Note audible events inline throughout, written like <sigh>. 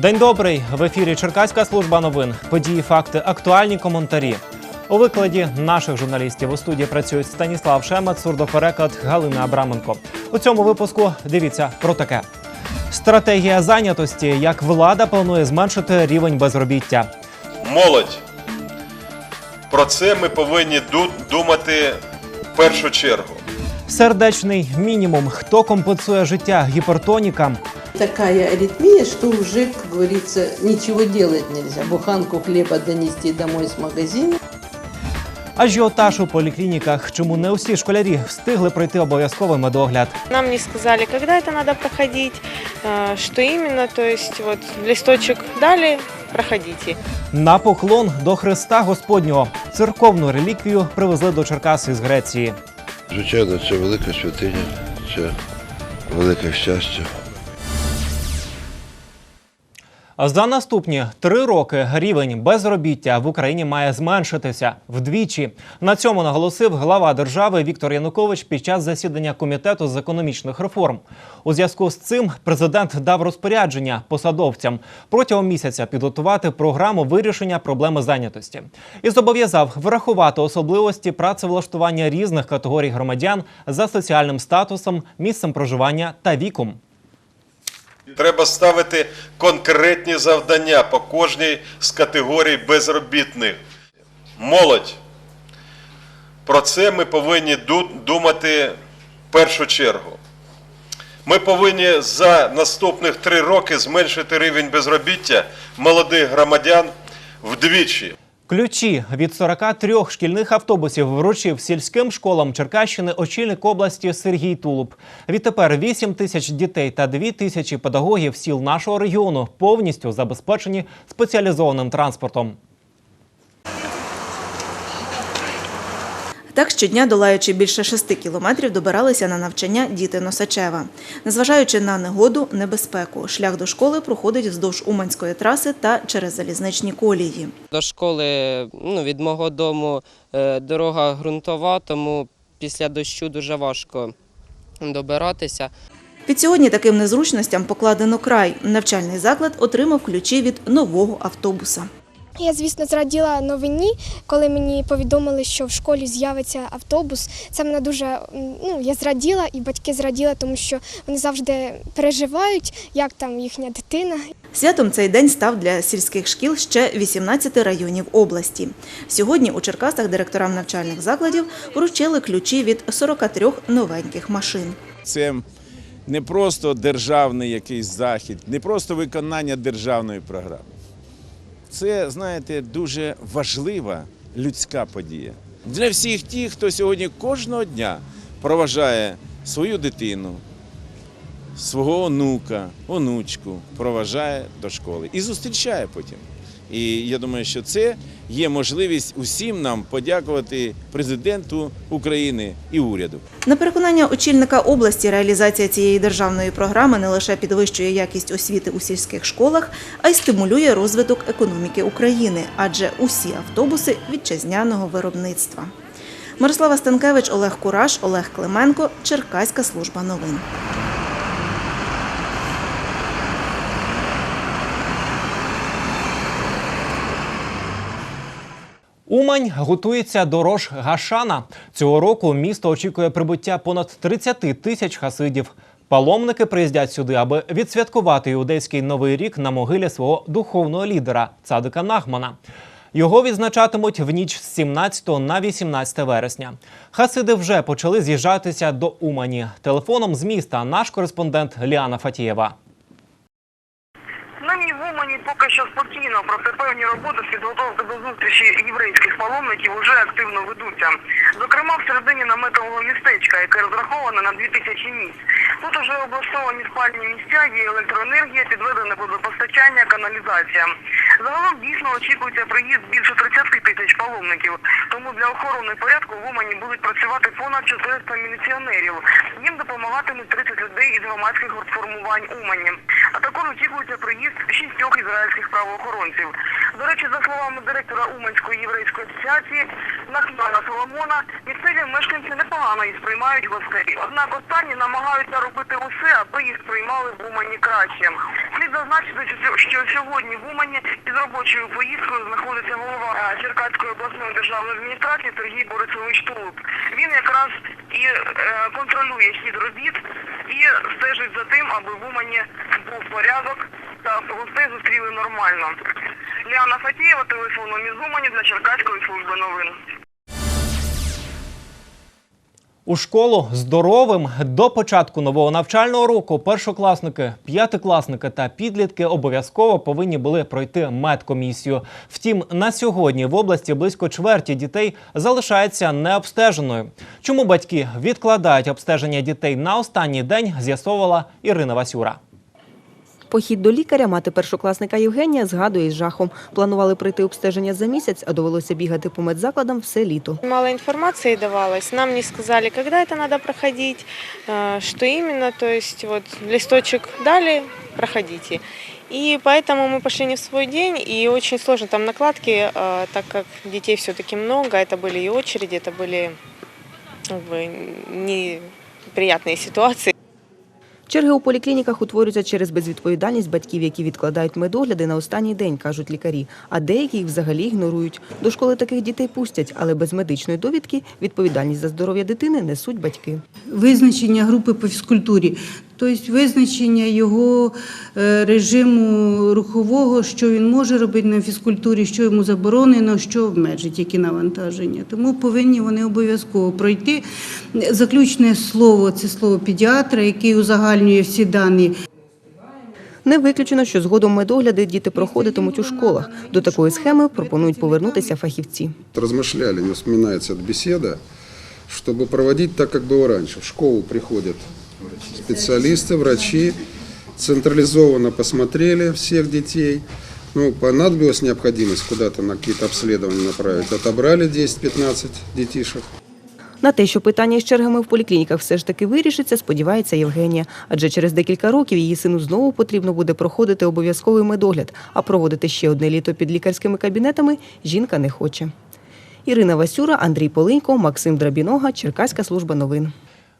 День добрий. В ефірі Черкаська служба новин. Події, факти, актуальні коментарі. У викладі наших журналістів у студії працюють Станіслав Шемет, сурдопереклад Галина Абраменко. У цьому випуску дивіться про таке: стратегія зайнятості, як влада планує зменшити рівень безробіття. Молодь. Про це ми повинні думати в першу чергу. Сердечний мінімум. Хто компенсує життя гіпертонікам? Такая аритмия, что уже, как говорится, ничего делать нельзя. Буханку хлеба донести домой с магазина. Ажіотаж у поліклініках. Чому не усі школярі встигли пройти обов'язковий медогляд? Нам не сказали, когда это надо проходить, э, что именно, то есть вот листочек дали, проходите. На поклон до Христа Господнього церковну реліквію привезли до Черкас із Греції. Звичайно, це велика святиня, це велике щастя. За наступні три роки рівень безробіття в Україні має зменшитися вдвічі. На цьому наголосив глава держави Віктор Янукович під час засідання комітету з економічних реформ. У зв'язку з цим президент дав розпорядження посадовцям протягом місяця підготувати програму вирішення проблеми зайнятості і зобов'язав врахувати особливості працевлаштування різних категорій громадян за соціальним статусом, місцем проживання та віком. Треба ставити конкретні завдання по кожній з категорій безробітних. Молодь. Про це ми повинні думати в першу чергу. Ми повинні за наступних три роки зменшити рівень безробіття молодих громадян вдвічі. Ключі від 43 шкільних автобусів вручив сільським школам Черкащини очільник області Сергій Тулуб. Відтепер 8 тисяч дітей та 2 тисячі педагогів сіл нашого регіону повністю забезпечені спеціалізованим транспортом. Так щодня, долаючи більше шести кілометрів, добиралися на навчання діти Носачева. Незважаючи на негоду, небезпеку, шлях до школи проходить вздовж Уманської траси та через залізничні колії. До школи ну, від мого дому е, дорога ґрунтова, тому після дощу дуже важко добиратися. Від сьогодні таким незручностям покладено край. Навчальний заклад отримав ключі від нового автобуса. Я, звісно, зраділа новині, коли мені повідомили, що в школі з'явиться автобус. Це мене дуже ну, я зраділа, і батьки зраділи, тому що вони завжди переживають, як там їхня дитина. Святом цей день став для сільських шкіл ще 18 районів області. Сьогодні у Черкасах директорам навчальних закладів вручили ключі від 43 новеньких машин. Це не просто державний якийсь захід, не просто виконання державної програми. Це, знаєте, дуже важлива людська подія. Для всіх тих, хто сьогодні кожного дня проважає свою дитину, свого онука, онучку, проважає до школи і зустрічає потім. І я думаю, що це є можливість усім нам подякувати президенту України і уряду. На переконання очільника області, реалізація цієї державної програми не лише підвищує якість освіти у сільських школах, а й стимулює розвиток економіки України, адже усі автобуси вітчизняного виробництва. Мирослава Станкевич, Олег Кураш, Олег Клименко, Черкаська служба новин. Умань готується до Рош Гашана. Цього року місто очікує прибуття понад 30 тисяч хасидів. Паломники приїздять сюди, аби відсвяткувати іудейський новий рік на могилі свого духовного лідера Цадика Нахмана. Його відзначатимуть в ніч з 17 на 18 вересня. Хасиди вже почали з'їжджатися до Умані. Телефоном з міста наш кореспондент Ліана Фатієва. Поки що спокійно, проте певні роботи з підготовки до зустрічі єврейських паломників вже активно ведуться. Зокрема, в середині наметового містечка, яке розраховане на 2000 місць. Тут уже облаштовані спальні місця, є електроенергія, підведене водопостачання, каналізація. Загалом дійсно очікується приїзд більше 30 тисяч паломників. Тому для охорони порядку в Умані будуть працювати понад 400 міліціонерів. Їм допомагатимуть 30 людей із громадських формувань Умані. А також очікується приїзд шістьох ізраїльських правоохоронців. До речі, за словами директора Уманської єврейської асоціації, Нахмана Соломона місцеві мешканці непогано їх сприймають гостей. Однак останні намагаються робити усе, аби їх сприймали в Умані краще. Слід зазначити, що- сьогодні в Умані із робочою поїздкою знаходиться голова Черкаської обласної державної адміністрації Сергій Борисович Тулуб. Він якраз і е, контролює хід робіт і стежить за тим, аби в Умані був порядок та гостей зустріли нормально. Ліана Фатієва, телефоном із Умані для Черкаської служби новин. У школу здоровим до початку нового навчального року першокласники, п'ятикласники та підлітки обов'язково повинні були пройти медкомісію. Втім, на сьогодні в області близько чверті дітей залишається необстеженою. Чому батьки відкладають обстеження дітей на останній день, з'ясовувала Ірина Васюра. Похід до лікаря мати першокласника Євгенія згадує з жахом. Планували пройти обстеження за місяць, а довелося бігати по медзакладам все літо. Мало информации давалось, нам не сказали, когда это надо проходить, э, что именно, то есть вот листочек дали, проходите. И поэтому мы пошли не в свой день, и очень сложно там накладки, э, так как детей все-таки много, это были и очереди, это были как бы, неприятные ситуации. Черги у поліклініках утворюються через безвідповідальність батьків, які відкладають медогляди на останній день, кажуть лікарі. А деякі їх взагалі ігнорують. До школи таких дітей пустять, але без медичної довідки відповідальність за здоров'я дитини несуть батьки. визначення групи по фізкультурі, тобто визначення його е, режиму рухового, що він може робити на фізкультурі, що йому заборонено, що обмежить, які навантаження. Тому повинні вони обов'язково пройти. Заключне слово це слово педіатра, який узагальнює всі дані. Не виключено, що згодом медогляди діти проходитимуть у школах. До такої схеми пропонують повернутися фахівці. размышляли, не вспоминается эта беседа, чтобы проводить так, как было раньше. В школу приходят специалисты, врачи, централизованно посмотрели всех детей. Ну, понадобилась необходимость куда-то на какие-то обследования направить. Отобрали 10-15 детишек. На те, що питання з чергами в поліклініках все ж таки вирішиться, сподівається Євгенія. Адже через декілька років її сину знову потрібно буде проходити обов'язковий медогляд, а проводити ще одне літо під лікарськими кабінетами жінка не хоче. Ірина Васюра, Андрій Полинько, Максим Драбінога, Черкаська служба новин.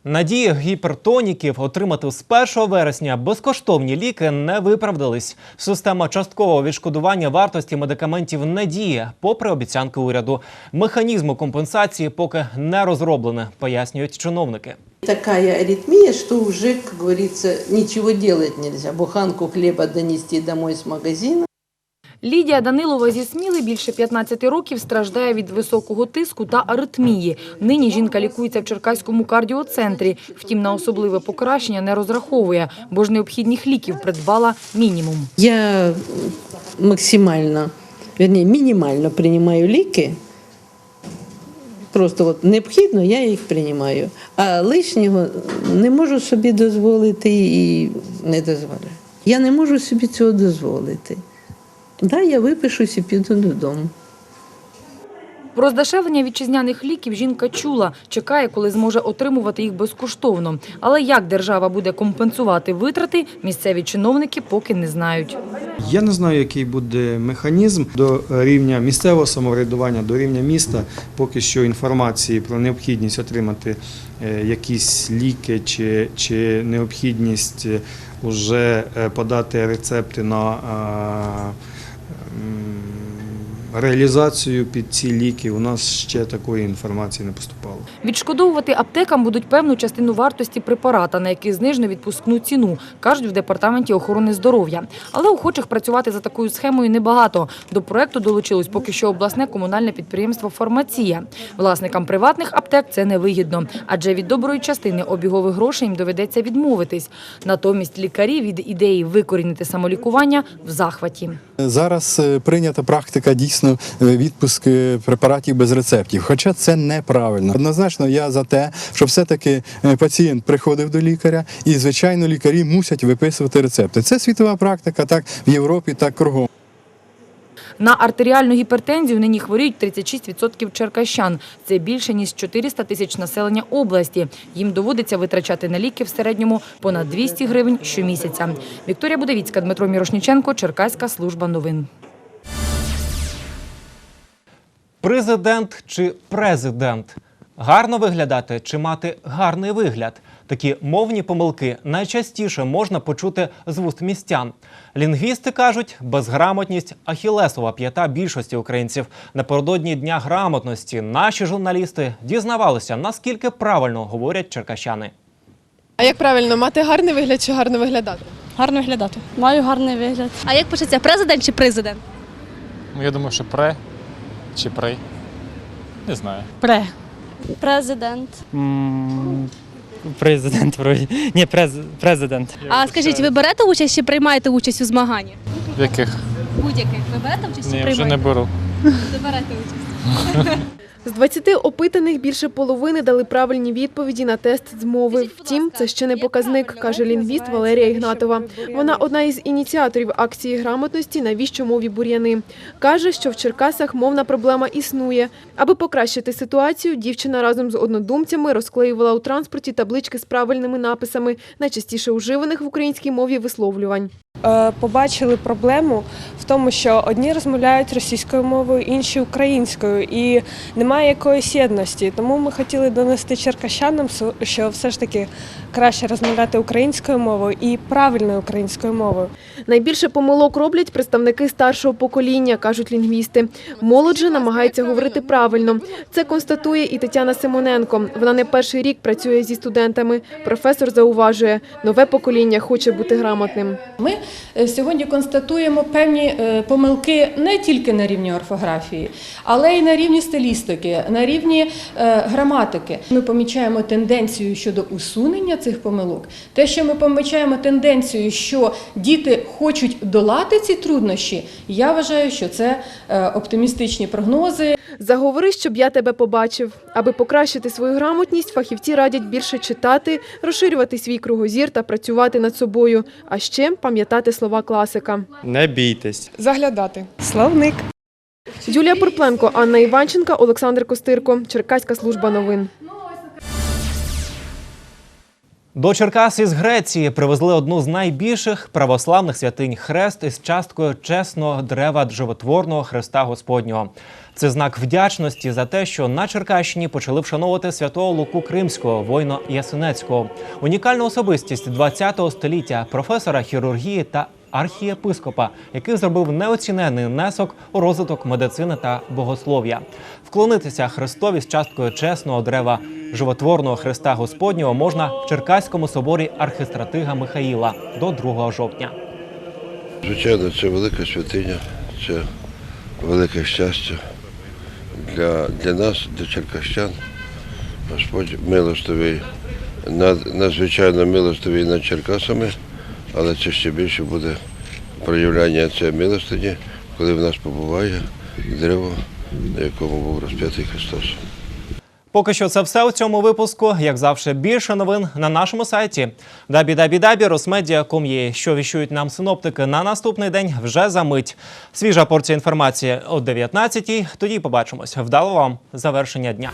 Надії гіпертоніків отримати з 1 вересня безкоштовні ліки не виправдались. Система часткового відшкодування вартості медикаментів не діє, попри обіцянки уряду. Механізму компенсації поки не розроблене, пояснюють чиновники. Такая аритмия, что уже, как говорится, ничего делать нельзя. Буханку хлеба донести домой с магазина. Лідія Данилова зі Сміли більше 15 років страждає від високого тиску та аритмії. Нині жінка лікується в Черкаському кардіоцентрі. Втім, на особливе покращення не розраховує, бо ж необхідних ліків придбала мінімум. Я максимально, вернее, мінімально приймаю ліки. Просто от необхідно, я їх приймаю. А лишнього не можу собі дозволити і не дозволяю. Я не можу собі цього дозволити. Да, я випишусь і піду додому. Про здешевлення вітчизняних ліків жінка чула, чекає, коли зможе отримувати їх безкоштовно. Але як держава буде компенсувати витрати, місцеві чиновники поки не знають. Я не знаю, який буде механізм до рівня місцевого самоврядування, до рівня міста. Поки що інформації про необхідність отримати е, якісь ліки чи, чи необхідність е, уже е, подати рецепти на е, реалізацію під ці ліки. У нас ще такої інформації не поступало. Відшкодовувати аптекам будуть певну частину вартості препарата, на який знижено відпускну ціну, кажуть в департаменті охорони здоров'я. Але охочих працювати за такою схемою небагато. До проекту долучилось поки що обласне комунальне підприємство Фармація. Власникам приватних аптек це невигідно, адже від доброї частини обігових грошей їм доведеться відмовитись. Натомість лікарі від ідеї викорінити самолікування в захваті. Зараз е, прийнята практика дійсно е, відпуск препаратів без рецептів. Хоча це неправильно. Однозначно, я за те, щоб все-таки е, пацієнт приходив до лікаря, і звичайно лікарі мусять виписувати рецепти. Це світова практика, так в Європі, так кругом. На артеріальну гіпертензію нині хворіють 36% черкащан. Це більше, ніж 400 тисяч населення області. Їм доводиться витрачати на ліки в середньому понад 200 гривень щомісяця. Вікторія Будовіцька, Дмитро Мірошніченко, Черкаська служба новин. Президент чи президент? Гарно виглядати чи мати гарний вигляд? Такі мовні помилки найчастіше можна почути з вуст містян. Лінгвісти кажуть, безграмотність ахілесова п'ята більшості українців. Напередодні дня грамотності наші журналісти дізнавалися, наскільки правильно говорять черкащани. А як правильно, мати гарний вигляд чи гарно виглядати? Гарно виглядати. Маю гарний вигляд. А як пишеться президент чи президент? Ну, я думаю, що пре чи при. Не знаю. Пре. Президент. Президент вроді. Ні, през, президент. А скажіть, ви берете участь чи приймаєте участь у змаганні? В яких? Будь-яких. Ви берете участь чи Ні, вже не беру. Не берете участь. <laughs> З 20 опитаних більше половини дали правильні відповіді на тест з мови. Втім, це ще не показник, каже лінгвіст Валерія Ігнатова. Вона одна із ініціаторів акції грамотності Навіщо мові бур'яни. Каже, що в Черкасах мовна проблема існує. Аби покращити ситуацію, дівчина разом з однодумцями розклеювала у транспорті таблички з правильними написами, найчастіше уживаних в українській мові висловлювань. Е, побачили проблему в тому, що одні розмовляють російською мовою, інші українською, і немає якоїсь єдності. Тому ми хотіли донести черкащанам, су- що все ж таки краще розмовляти українською мовою і правильною українською мовою. Найбільше помилок роблять представники старшого покоління, кажуть лінгвісти. Молодь же намагається говорити правильно. Це констатує і Тетяна Симоненко. Вона не перший рік працює зі студентами. Професор зауважує, нове покоління хоче бути грамотним. Ми сьогодні констатуємо певні е, помилки не тільки на рівні орфографії, але й на рівні стилістики, на рівні е, граматики. Ми помічаємо тенденцію щодо усунення цих помилок. Те, що ми помічаємо тенденцію, що діти хочуть долати ці труднощі, я вважаю, що це е, оптимістичні прогнози. Заговори, щоб я тебе побачив. Аби покращити свою грамотність, фахівці радять більше читати, розширювати свій кругозір та працювати над собою, а ще пам'ятати слова класика. Не бійтесь. Заглядати. Словник. Юлія Порпленко, Анна Іванченка, Олександр Костирко. Черкаська служба новин. До Черкас із Греції привезли одну з найбільших православних святинь хрест із часткою чесного дерева животворного Христа Господнього. Це знак вдячності за те, що на Черкащині почали вшановувати святого Луку Кримського, воїна Ясенецького, унікальну особистість ХХ століття, професора хірургії та архієпископа, який зробив неоцінений внесок у розвиток медицини та богослов'я. Вклонитися Христові з часткою чесного дерева животворного Христа Господнього можна в Черкаському соборі архистратига Михаїла до 2 жовтня. Звичайно, це велика святиня, це велике щастя для, для нас, для черкащан. Господь милостивий, над- надзвичайно милостивий над Черкасами, але це ще більше буде проявляння цієї милостині, коли в нас побуває дерево, на якому був розп'ятий Христос. Поки що це все у цьому випуску. Як завжди, більше новин на нашому сайті www.rosmedia.com.ua, що віщують нам синоптики на наступний день вже за мить. Свіжа порція інформації о 19-й. Тоді побачимось. Вдало вам завершення дня.